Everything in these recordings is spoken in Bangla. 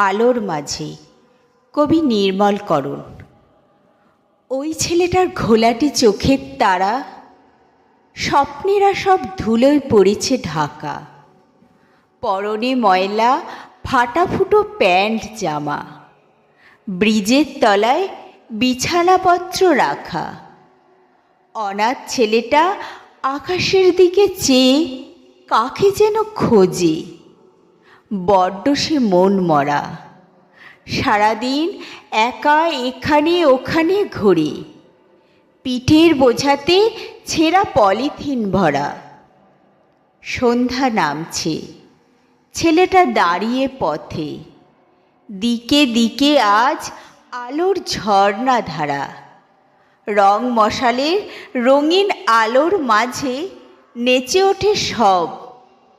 আলোর মাঝে। কবি নির্মল করণ। ওই ছেলেটার ঘোলাটি চোখের তারা, স্বপ্নেরা সব ধুলোয় পড়েছে ঢাকা। পরনে ময়লা, ফাটাফুটো প্যান্ট জামা। ব্রিজের তলায় বিছানাপত্র রাখা। অনাথ ছেলেটা আকাশের দিকে চেয়ে, কাকে যেন খোঁজে। বড্ড সে মন মরা। সারাদিন একা এখানে ওখানে ঘোরে। পিঠের বোঝাতে ছেঁড়া পলিথিন ভরা। সন্ধ্যা নামছে। ছেলেটা দাঁড়িয়ে পথে। দিকে দিকে আজ আলোর ঝর্ণা ধারা। রং মশালের রঙিন আলোর মাঝে নেচে ওঠে সব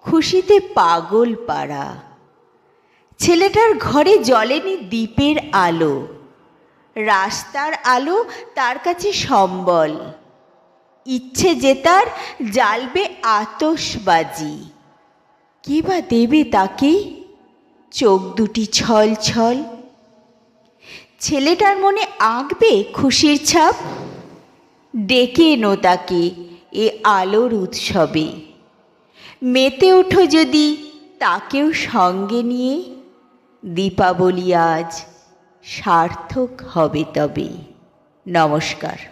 খুশিতে পাগল পাড়া। ছেলেটার ঘরে জ্বলেনি দ্বীপের আলো। রাস্তার আলো তার কাছে সম্বল। ইচ্ছে যে তার জ্বালবে আতসবাজি কে বা দেবে তাকে? চোখ দুটি ছল ছল। ছেলেটার মনে আঁকবে খুশির ছাপ। ডেকে এনো তাকে এ আলোর উৎসবে। মেতে ওঠো যদি তাকেও সঙ্গে নিয়ে। দীপাবলি আজ সার্থক হবে তবে। নমস্কার।